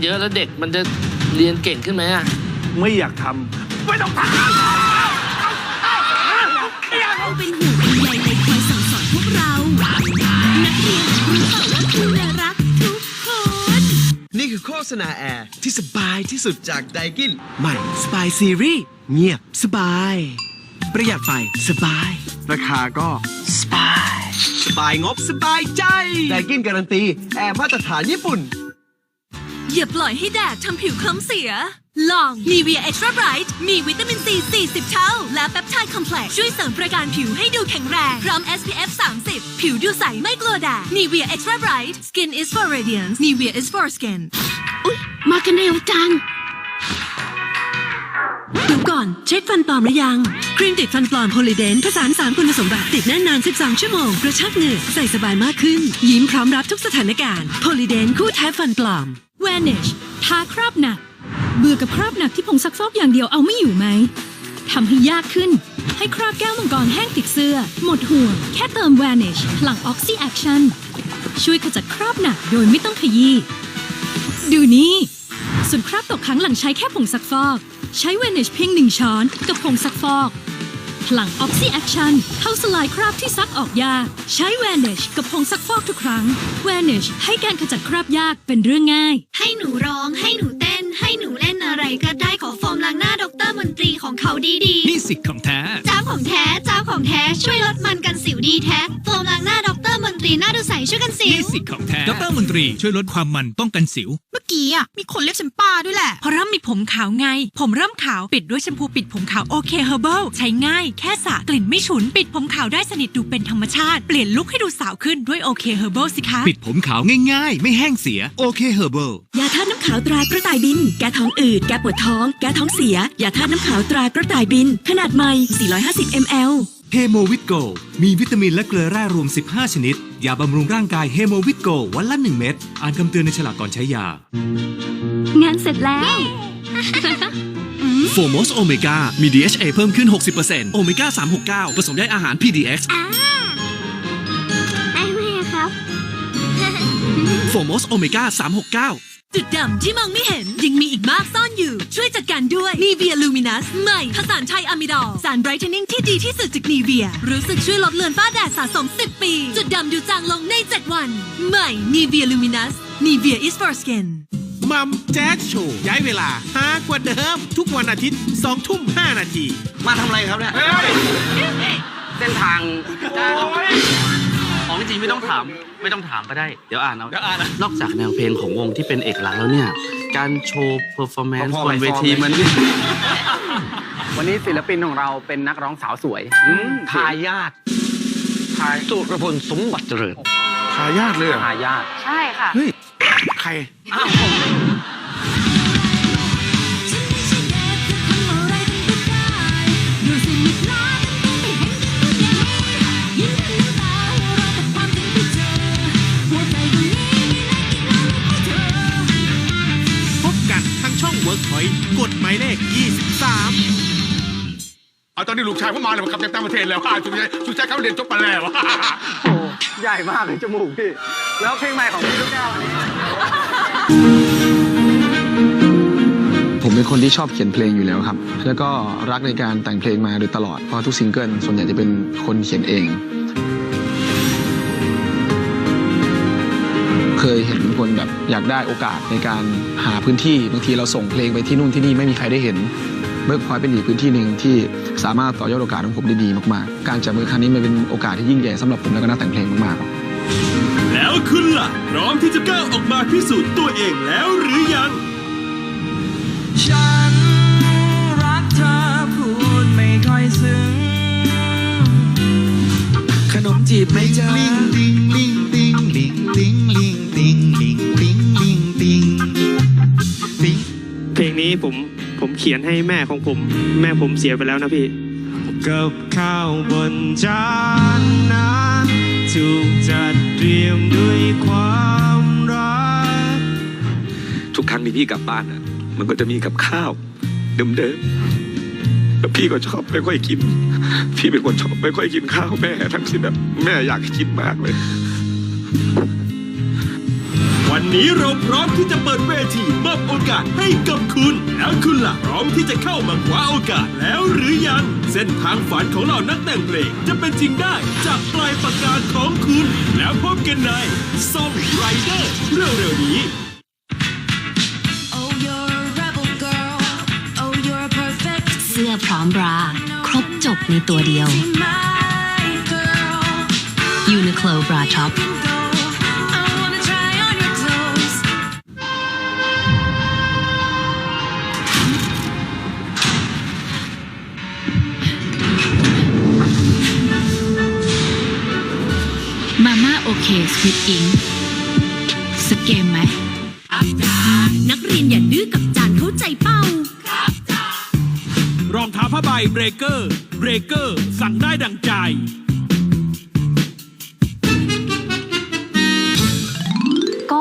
ำเยอะแล้วเด็กมันจะเรียนเก่งขึ้นไหมอะไม่อยากทำไม่ต้องทำเราเป็นห่วงเป็นใยในคอยสั่งสอนพวกเรา นักเรียนรู้เปล่าว่าครูน่ารักทุกคน นี่คือโฆษณาแอร์ที่สบายที่สุดจากไดกินใหม่สบายซีรีส์เงียบสบาย ประหยัดไฟสบาย ราคาก็สบาย สบายงบสบายใจไดกินการันตี แอร์มาตรฐานญี่ปุ่น อย่าปล่อยให้แดดทำผิวคล้ำเสีย ลอง Nivea Extra Bright มีวิตามินซี 40 เท่า และแปปไทด์คอมเพล็กซ์ช่วยเสริมประการผิวให้ดูแข็งแรง พร้อม SPF 30 ผิวดูใสไม่กลัวแดด Nivea Extra Bright Skin is for radiance Nivea is for skin อุ๊ย มากันเร็วจัง ดูก่อน เช็คฟันปลอมหรือยัง ครีมติดฟันปลอมโพลีเดนผสานสามคุณสมบัติติดแน่นนาน 12 ชั่วโมง กระชับเหงือกใส่สบายมากขึ้น ยิ้มพร้อมรับทุกสถานการณ์โพลีเดนคู่แท้ฟันปลอม Vanish ทาคราบหนัก เบื่อกับคราบหนักที่ผงซักฟอกอย่างเดียวเอาไม่อยู่ไหมทำให้ยากขึ้น ให้คราบแก้วมังกรแห้งติดเสื้อ หมดห่วง แค่เติม Vanish พลัง Oxy Action ช่วยขจัดคราบหนักโดยไม่ต้องขยี้ดูนี่ส่วนคราบตกค้างหลังใช้แค่ผงซักฟอก ใช้ Vanish เพียงหนึ่งช้อนกับผงซักฟอก พลัง Oxy Action เข้าสลายคราบที่ซักออกยากใช้ Vanish กับผงซักฟอกทุกครั้ง Vanish ให้การขจัดคราบยากเป็นเรื่องง่าย ให้หนูร้องให้หนูเต้น ให้หนูเล่นอะไรก็ได้ขอโฟมล้างหน้าดรมนตรีของเขาดีนี่สิทธิ์ของแท้ๆจ้าของแท้จ้าของแท้ช่วยลดมันกันสิวดีแท้โฟมล้างหน้าดรม นตรีหน้าดูใสช่วยกันสินี่วสิทธิ์ของแท้ดรมนตรีช่วยลดความมันป้องกันสิว เมื่อกี้อะมีคนเรียกฉันป้าด้วยแหละเพราะเริ่มมีผมขาวไง ผมเริ่มขาวปิดด้วยแชมพูปิดผมขาวโอเคเฮอร์เบิลใช้ง่ายแค่สระกลิ่นไม่ฉุน ปิดผมขาวได้สนิทดูเป็นธรรมชาติ เปลี่ยนลุคให้ดูสาวขึ้นด้วยโอเคเฮอร์เบิลสิคะ ปิดผมขาวง่ายๆ ไม่แห้งเสียโอเคเฮอร์เบิลยาธาตุน้ำขาวตรากระต่ายบิน แก้ท้องอืด แก้ปวดท้อง แก้ท้องเสีย ยาธาตุน้ำขาวตรากระต่ายบิน ขนาดใหม่ 450 ml เฮโมวิตโกมีวิตามินและเกลือแร่รวม 15 ชนิด ยาบำรุงร่างกายเฮโมวิตโกวันละ 1 เม็ด อ่านคำเตือนในฉลากก่อนใช้ยา งานเสร็จแล้ว โฟมอสโอเมก้ามี DHA เพิ่มขึ้น 60%โอเมก้า 369 ผสมใยอาหาร PDX ไอ้แม่ครับ โฟมอสโอเมก้า 369 จุดดำที่มองไม่เห็นยังมีอีกมากซ่อนอยู่ ช่วยจัดการด้วย Nivea Luminous ใหม่ผสานไทยอะมิดอลสาร brightening ที่ดีที่สุดจาก Nivea รู้สึกช่วยลดเลือนฝ้าแดดสะสม 10 ปี จุดดำดูจางลงใน 7 วัน ใหม่ Nivea Luminous Nivea is for skin มัมแจ๊สโชว์ย้ายเวลาหากว่าเดิม ทุกวันอาทิตย์2ทุ่ม5นาที มาทำอะไรครับเนี่ยเส้นทางของ จริงไม่ต้องถามไม่ต้องถามก็ได้เดี๋ยวอ่านเอา นอกจากแนวเพลงของวงที่เป็นเอกลักษณ์แล้วเนี่ย การโชว์เพอร์ฟอร์แมนซ์บนเวทีมัน วันนี้ศิลปินของเราเป็นนักร้องสาวสวยทายาททายสุรพลสมบัติเจริญทายาทเลยเหรอทายาทใช่ค่ะเฮ้ยใครพายเลข 23 เอาตอนนี้ลูกชายผมมาเลยมาขับจากต่างประเทศแล้วอะสุดท้ายสุดท้ายเขาเรียนจบไปแล้วโอ้ใหญ่มากเลยจมูกพี่ แล้วเพลงใหม่ของพี่ลูกแก้วอันนี้ ผมเป็นคนที่ชอบเขียนเพลงอยู่แล้วครับ แล้วก็รักในการแต่งเพลงมาโดยตลอด เพราะทุกซิงเกิลส่วนใหญ่จะเป็นคนเขียนเอง เคยเห็นคนแบบอยากได้โอกาสในการหาพื้นที่บางทีเราส่งเพลงไปที่นู่นที่นี่ไม่มีใครได้เห็นเบิร์กพอยเป็นอีกพื้นที่หนึ่งที่สามารถต่อยอดโอกาสของผมได้ดีมากๆ การจับมือครั้งนี้มันเป็นโอกาสที่ยิ่งใหญ่สำหรับผมและก็นักแต่งเพลงมากๆแล้วคุณล่ะพร้อมที่จะก้าวออกมาพิสูจน์ตัวเองแล้วหรือยังฉันรักเธอพูดไม่ค่อยซึ้งขนมจีบไม่เจอลิ นี้ผมผมเขียนให้แม่ของผม แม่ผมเสียไปแล้วนะพี่ กับข้าวบนจานนั้นถูกจัดเตรียมด้วยความรัก ทุกครั้งที่พี่กลับบ้านอะ มันก็จะมีกับข้าวเดิมๆแล้วพี่ก็ชอบไม่ค่อยกิน พี่เป็นคนชอบไม่ค่อยกินข้าวแม่ทั้งสิ้นแบบแม่อยากกินมากเลย วันนี้เราพร้อมที่จะเปิดเวทีมอบโอกาสให้กับคุณ แล้วคุณล่ะพร้อมที่จะเข้ามาคว้าโอกาสแล้วหรือยัง เส้นทางฝันของเหล่านักแต่งเพลงจะเป็นจริงได้จากปลายปากกาของคุณ แล้วพบกันในซองไรเดอร์เร็วๆนี้ เสื้อพร้อมบรา ครบจบในตัวเดียว Uniqlo Bra Top มาม่าโอเคสวิตอิงสเกมไหมนักเรียนอย่าดื้อกับจานเข้าใจเป้ารองเท้าผ้าใบเบรกเกอร์ เบรกเกอร์ สั่งได้ดังใจ